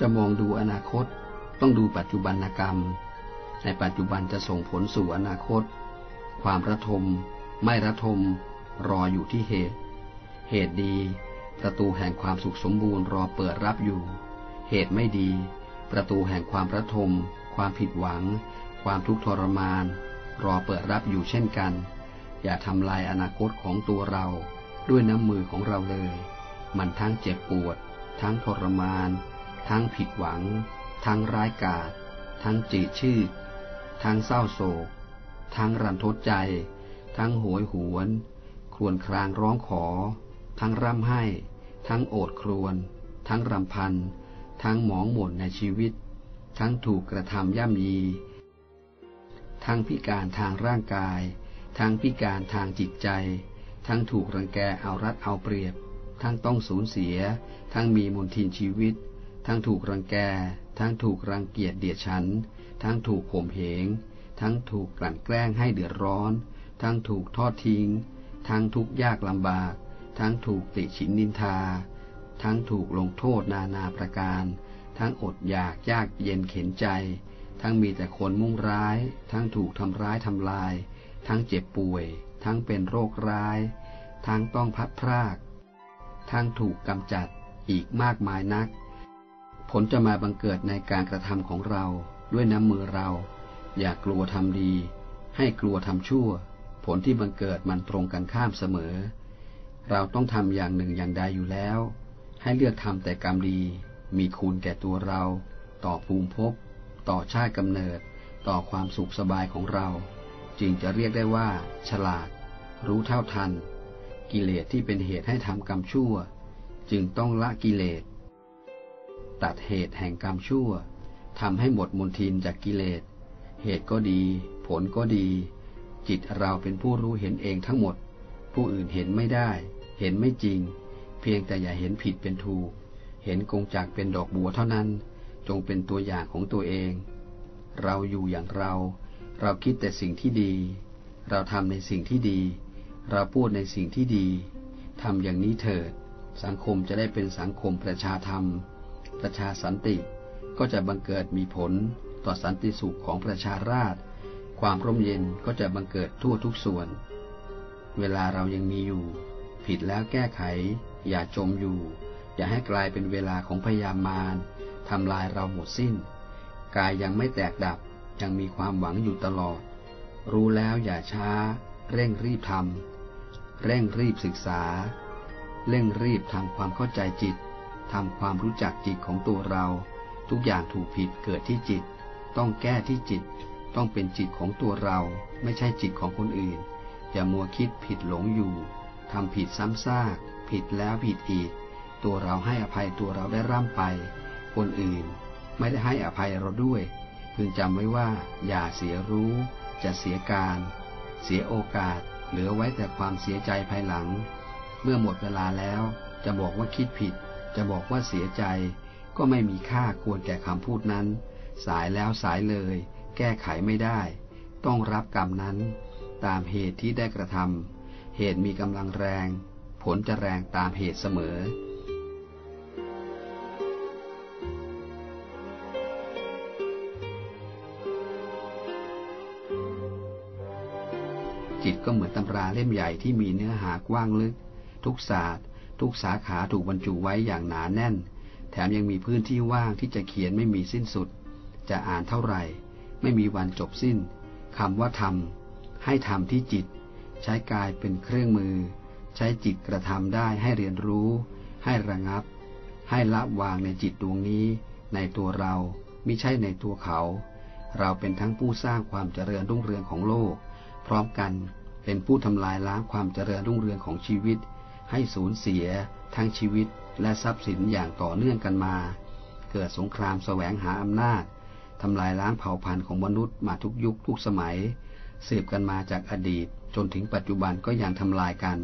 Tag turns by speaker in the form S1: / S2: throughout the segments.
S1: จะมองดูอนาคต ต้องดูปัจจุบันกรรม ในปัจจุบันจะส่งผลสู่อนาคต ความระทม ไม่ระทม รออยู่ที่เหตุ เหตุดี ประตูแห่งความสุขสมบูรณ์รอเปิดรับอยู่ เหตุไม่ดี ประตูแห่งความระทม ความผิดหวัง ความทุกข์ทรมาน รอเปิดรับอยู่เช่นกัน อย่าทำลายอนาคตของตัวเรา ด้วยน้ำมือของเราเลย มันทั้งเจ็บปวด ทั้งทรมาน ทั้งผิดหวัง ทั้งร้ายกาจทั้งจีชื่อทั้งเศร้าโศก ทั้งรันทดใจ ทั้งโหยหวน ครวญครางร้องขอ ทั้งร่ำไห้ ทั้งโอดครวญ ทั้งรำพัน ทั้งหมองหม่นในชีวิต ทั้งถูกกระทำย่ำยี ทั้งพิการทางร่างกาย ทั้งพิการทางจิตใจ ทั้งถูกรังแกเอารัดเอาเปรียบ ทั้งต้องสูญเสีย ทั้งมีมนทินชีวิต ทั้งถูกรังแก ทั้งถูกรังเกียจเดียดฉัน ทั้งถูกข่มเหง ทั้งถูกกลั่นแกล้งให้เดือดร้อน ทั้งถูกทอดทิ้ง ทั้งทุกข์ยากลำบาก ทั้งถูกติฉินนินทา ทั้งถูกลงโทษนานาประการ ทั้งอดอยากยากเย็นเข็นใจ ทั้งมีแต่คนมุ่งร้าย ทั้งถูกทำร้ายทำลาย ทั้งเจ็บป่วย ทั้งเป็นโรคร้าย ทั้งต้องพัดพราก ทั้งถูกกำจัดอีกมากมายนัก ผลจะมาบังเกิดในการกระทำของเราด้วยน้ำมือเรา อย่ากลัวทำดี ให้กลัวทำชั่ว ผลที่บังเกิดมันตรงกันข้ามเสมอ เราต้องทำอย่างหนึ่งอย่างใดอยู่แล้ว ให้เลือกทำแต่กรรมดี มีคุณแก่ตัวเรา ต่อภูมิภพ ต่อชาติกำเนิด ต่อความสุขสบายของเรา จึงจะเรียกได้ว่า ฉลาด รู้เท่าทัน กิเลสที่เป็นเหตุให้ทำกรรมชั่ว จึงต้องละกิเลส ตัดเหตุแห่งกรรมชั่วทำให้หมดมนทินจากกิเลส เหตุก็ดี ผลก็ดี จิตเราเป็นผู้รู้เห็นเองทั้งหมด ผู้อื่นเห็นไม่ได้ เห็นไม่จริง เพียงแต่อย่าเห็นผิดเป็นถูก เห็นกงจากเป็นดอกบัวเท่านั้น จงเป็นตัวอย่างของตัวเอง เราอยู่อย่างเรา เราคิดแต่สิ่งที่ดี เราทำในสิ่งที่ดี เราพูดในสิ่งที่ดีทำอย่างนี้เถิด สังคมจะได้เป็นสังคมประชาธรรม ประชาสันติ ก็จะบังเกิดมีผลต่อสันติสุขของประชาราษฎรความร่มเย็นก็จะบังเกิดทั่วทุกส่วน เวลาเรายังมีอยู่ ผิดแล้วแก้ไข อย่าจมอยู่ อย่าให้กลายเป็นเวลาของพยามารทำลายเราหมดสิ้น กายยังไม่แตกดับ ยังมีความหวังอยู่ตลอด รู้แล้วอย่าช้า เร่งรีบทำเร่งรีบศึกษา เร่งรีบทำความเข้าใจจิต ทำความรู้จักจิตของตัวเรา ทุกอย่างถูกผิดเกิดที่จิต ต้องแก้ที่จิต ต้องเป็นจิตของตัวเรา ไม่ใช่จิตของคนอื่น อย่ามัวคิดผิดหลงอยู่ทำผิดซ้ำซาก ผิดแล้วผิดอีก ตัวเราให้อภัยตัวเราได้ร่ำไป คนอื่น ไม่ได้ให้อภัยเราด้วย พึงจำไว้ว่า อย่าเสียรู้ จะเสียการ เสียโอกาส เหลือไว้แต่ความเสียใจภายหลัง เมื่อหมดเวลาแล้วจะบอกว่าคิดผิด จะบอกว่าเสียใจ ก็ไม่มีค่าควรแก่คำพูดนั้น สายแล้วสายเลย แก้ไขไม่ได้ ต้องรับกรรมนั้น ตามเหตุที่ได้กระทำเหตุมีกำลังแรง ผลจะแรงตามเหตุเสมอจิตก็เหมือนตำราเล่มใหญ่ที่มีเนื้อหากว้างลึก ทุกศาสตร์ ทุกสาขาถูกบรรจุไว้อย่างหนาแน่น แถมยังมีพื้นที่ว่างที่จะเขียนไม่มีสิ้นสุด จะอ่านเท่าไหร่ ไม่มีวันจบสิ้นคำว่าทำให้ทำที่จิต ใช้กายเป็นเครื่องมือ ใช้จิตกระทำได้ให้เรียนรู้ ให้ระงับ ให้ละวางในจิตดวงนี้ ในตัวเราไม่ใช่ในตัวเขา เราเป็นทั้งผู้สร้างความเจริญรุ่งเรืองของโลก พร้อมกันเป็นผู้ทำลายล้างความเจริญรุ่งเรืองของชีวิต ให้สูญเสียทั้งชีวิตและทรัพย์สินอย่างต่อเนื่องกันมา เกิดสงครามแสวงหาอำนาจทำลายล้างเผ่าพันธุ์ของมนุษย์มาทุกยุคทุกสมัย สืบกันมาจากอดีต จนถึงปัจจุบันก็ยังทำลายกัน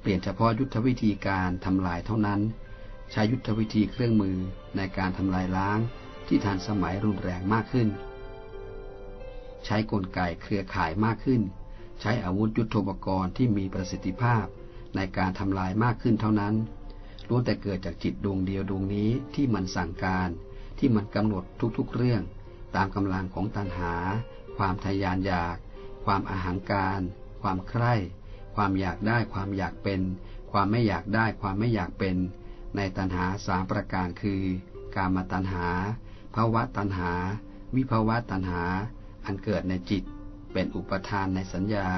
S1: เปลี่ยนเฉพาะยุทธวิธีการทำลายเท่านั้น ใช้ยุทธวิธีเครื่องมือในการทำลายล้างที่ทันสมัยรุนแรงมากขึ้น ใช้กลไกเครือข่ายมากขึ้น ใช้อาวุธยุทโธปกรณ์ที่มีประสิทธิภาพ ในการทำลายมากขึ้นเท่านั้นล้วนแต่เกิดจากจิตดวงเดียวดวงนี้ที่มันสั่งการ ที่มันกำหนดทุกๆเรื่อง ตามกำลังของตัณหา ความทยานอยาก ความอาหางการ ความใคร่ ความอยากได้ ความอยากเป็น ความไม่อยากได้ ความไม่อยากเป็น ในตัณหาสามประการคือ กามตัณหาภาวะตัณหา วิภาวะตัณหา อันเกิดในจิต เป็นอุปทานในสัญญา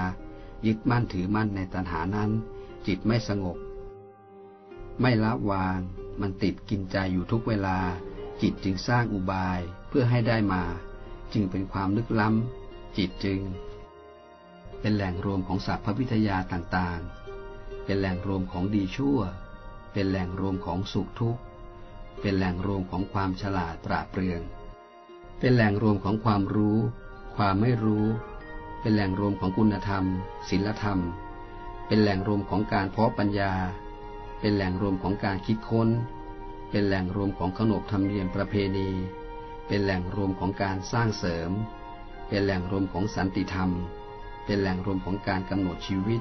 S1: ยึดมั่นถือมั่นในตัณหานั้น จิตไม่สงบ ไม่ละวาง มันติดกินใจอยู่ทุกเวลา จิตจึงสร้างอุบายเพื่อให้ได้มา จึงเป็นความลึกล้ำ จิตจึง เป็นแหล่งรวมของศัพท์พวิทยาต่างๆ เป็นแหล่งรวมของดีชั่ว เป็นแหล่งรวมของสุขทุกข์ เป็นแหล่งรวมของความฉลาดปราดเปรื่อง เป็นแหล่งรวมของความรู้ ความไม่รู้ เป็นแหล่งรวมของคุณธรรมศีลธรรม เป็นแหล่งรวมของการเพาะปัญญา เป็นแหล่งรวมของการคิดค้น เป็นแหล่งรวมของขนบธรรมเนียมประเพณี เป็นแหล่งรวมของการสร้างเสริม เป็นแหล่งรวมของสันติธรรม เป็นแหล่งรวมของการกำหนดชีวิต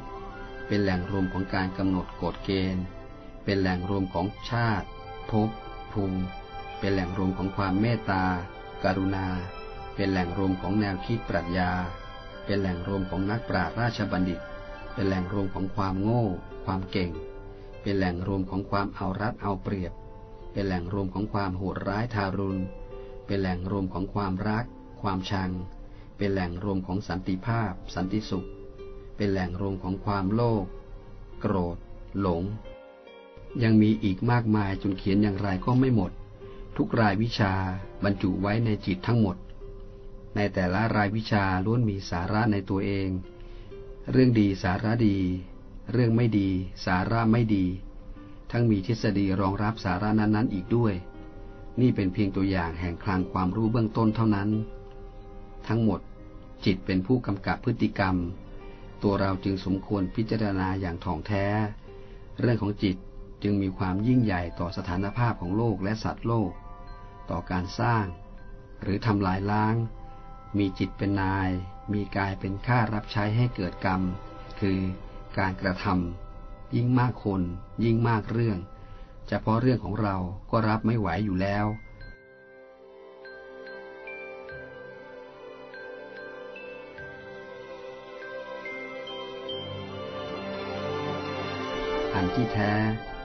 S1: เป็นแหล่งรวมของการกำหนดกฎเกณฑ์ เป็นแหล่งรวมของชาติ ภพ ภูมิ เป็นแหล่งรวมของความเมตตาการุณา เป็นแหล่งรวมของแนวคิดปรัชญา เป็นแหล่งรวมของนักปราชญ์ราชบัณฑิต เป็นแหล่งรวมของความโง่ ความเก่ง เป็นแหล่งรวมของความเอารัดเอาเปรียบ เป็นแหล่งรวมของความโหดร้ายทารุณ เป็นแหล่งรวมของความรัก ความชัง เป็นแหล่งรวมของสันติภาพ สันติสุข เป็นแหล่งรวมของความโลภ โกรธ หลง ยังมีอีกมากมายจนเขียนอย่างไรก็ไม่หมด ทุกรายวิชาบรรจุไว้ในจิตทั้งหมด ในแต่ละรายวิชาล้วนมีสาระในตัวเอง เรื่องดีสาระดี เรื่องไม่ดี สาระไม่ดี ทั้งมีทฤษฎีรองรับสาระนั้นๆ อีกด้วย นี่เป็นเพียงตัวอย่างแห่งคลังความรู้เบื้องต้นเท่านั้น ทั้งหมดจิตเป็นผู้กำกับพฤติกรรม ตัวเราจึงสมควรพิจารณาอย่างถ่องแท้ เรื่องของจิตจึงมีความยิ่งใหญ่ต่อสถานภาพของโลกและสัตว์โลก ต่อการสร้าง หรือทำลายล้าง มีจิตเป็นนาย มีกายเป็นข้ารับใช้ให้เกิดกรรม คือการกระทำยิ่งมากคน ยิ่งมากเรื่องเฉพาะเรื่องของเราก็รับไม่ไหวอยู่แล้ว อันที่แท้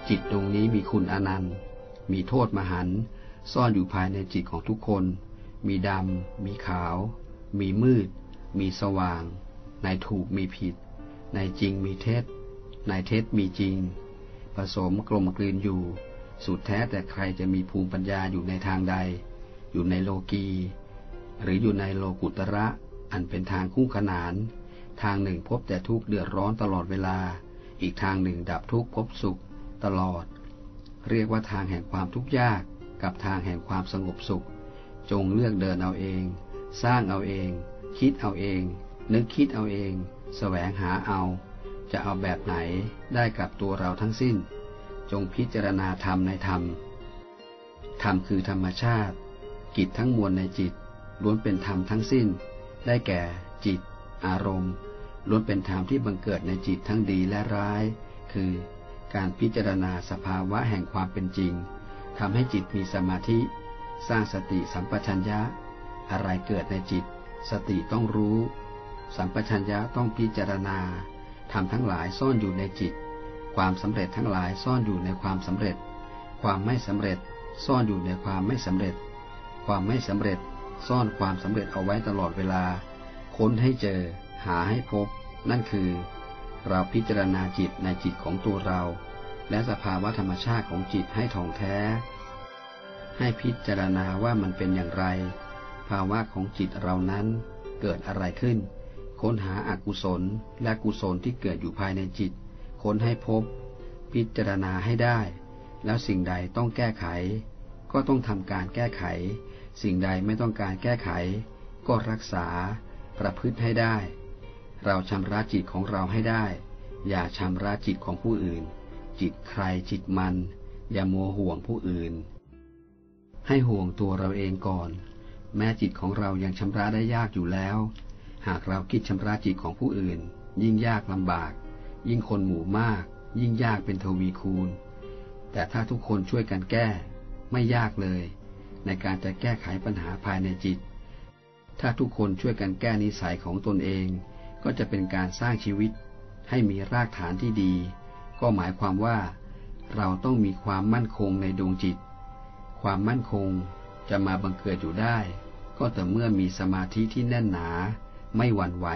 S1: จิตดวงนี้มีคุณอนันต์ มีโทษมหันซ่อนอยู่ภายในจิตของทุกคน มีดำ มีขาว มีมืด มีสว่าง ในถูกมีผิด ในจริงมีเท็จ ในเท็จมีจริง ผสมกลมกลืนอยู่ สุดแท้แต่ใครจะมีภูมิปัญญาอยู่ในทางใด อยู่ในโลกี หรืออยู่ในโลกุตระ อันเป็นทางคู่ขนาน ทางหนึ่งพบแต่ทุกข์เดือดร้อนตลอดเวลา อีกทางหนึ่งดับทุกข์พบสุขตลอด เรียกว่าทางแห่งความทุกข์ยากกับทางแห่งความสงบสุข จงเลือกเดินเอาเอง สร้างเอาเอง คิดเอาเอง นึกคิดเอาเองแสวงหาเอา จะเอาแบบไหนได้กับตัวเราทั้งสิ้น จงพิจารณาธรรมในธรรม ธรรมคือธรรมชาติ กิจทั้งมวลในจิตล้วนเป็นธรรมทั้งสิ้น ได้แก่จิต อารมณ์ล้วนเป็นธรรมที่บังเกิดในจิตทั้งดีและร้าย คือการพิจารณาสภาวะแห่งความเป็นจริงทำให้จิตมีสมาธิ สร้างสติสัมปชัญญะ อะไรเกิดในจิต สติต้องรู้ สัมปชัญญะต้องพิจารณาทำทั้งหลายซ่อนอยู่ในจิต ความสำเร็จทั้งหลายซ่อนอยู่ในความสำเร็จ ความไม่สำเร็จซ่อนอยู่ในความไม่สำเร็จ ความไม่สำเร็จซ่อนความสำเร็จเอาไว้ตลอดเวลา ค้นให้เจอ หาให้พบ นั่นคือ เราพิจารณาจิตในจิตของตัวเรา และสภาวะธรรมชาติของจิตให้ท่องแท้ ให้พิจารณาว่ามันเป็นอย่างไร ภาวะของจิตเรานั้นเกิดอะไรขึ้น ค้นหาอากุศลและกุศลที่เกิดอยู่ภายในจิต ค้นให้พบ พิจารณาให้ได้ แล้วสิ่งใดต้องแก้ไข ก็ต้องทำการแก้ไข สิ่งใดไม่ต้องการแก้ไข ก็รักษา ประพฤติให้ได้ เราชำระจิตของเราให้ได้ อย่าชำระจิตของผู้อื่น จิตใครจิตมัน อย่ามัวห่วงผู้อื่น ให้ห่วงตัวเราเองก่อน แม้จิตของเรายังชำระได้ยากอยู่แล้ว หากเราคิดชำระจิตของผู้อื่น ยิ่งยากลำบาก ยิ่งคนหมู่มาก ยิ่งยากเป็นทวีคูณ แต่ถ้าทุกคนช่วยกันแก้ ไม่ยากเลย ในการจะแก้ไขปัญหาภายในจิต ถ้าทุกคนช่วยกันแก้นิสัยของตนเอง ก็จะเป็นการสร้างชีวิต ให้มีรากฐานที่ดี ก็หมายความว่า เราต้องมีความมั่นคงในดวงจิต ความมั่นคง จะมาบังเกิดอยู่ได้ ก็แต่เมื่อมีสมาธิที่แน่นหนา ไม่หวั่นไหว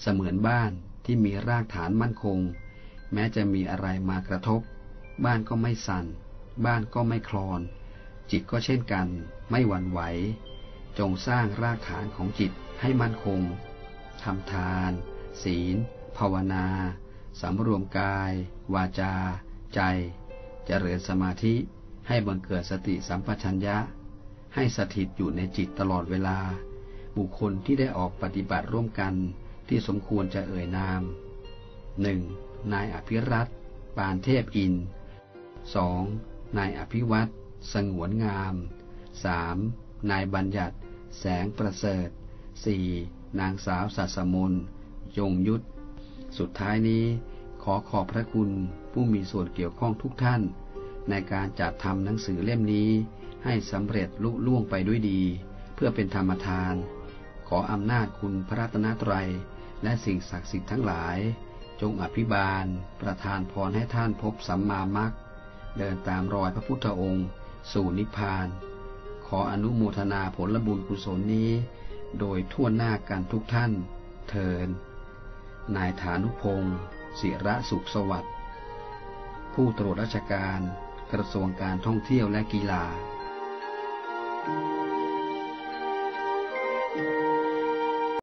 S1: เสมือนบ้านที่มีรากฐานมั่นคง แม้จะมีอะไรมากระทบ บ้านก็ไม่สั่น บ้านก็ไม่คลอน จิตก็เช่นกัน ไม่หวั่นไหว จงสร้างรากฐานของจิตให้มั่นคงทำทาน ศีล ภาวนาสำรวมกาย วาจา ใจเจริญสมาธิให้บังเกิดสติสัมปชัญญะ ให้สถิตอยู่ในจิตตลอดเวลา บุคคลที่ได้ออกปฏิบัติร่วมกันที่สมควรจะเอ่ยนาม 1. นายอภิรัตปานเทพอิน 2. นายอภิวัตสงวนงาม 3. นายบัญญัติ แสงประเสริฐ 4. นางสาวสัสมนยงยุทธ สุดท้ายนี้ขอขอบพระคุณผู้มีส่วนเกี่ยวข้องทุกท่าน ในการจัดทำหนังสือเล่มนี้ ให้สำเร็จลุล่วงไปด้วยดี เพื่อเป็นธรรมทาน ขออำนาจคุณพระรัตนตรัย และสิ่งศักดิ์สิทธิ์ทั้งหลาย จงอภิบาล ประทานพรให้ท่านพบสัมมามัคเดินตามรอยพระพุทธองค์ สู่นิพพาน ขออนุโมทนาผลบุญกุศลนี้ โดยทั่วหน้ากันทุกท่าน เทินนายฐานุพงศ์ศิระสุขสวัสดิ์ผู้ตรวจราชการกระทรวงการท่องเที่ยวและกีฬา
S2: thank you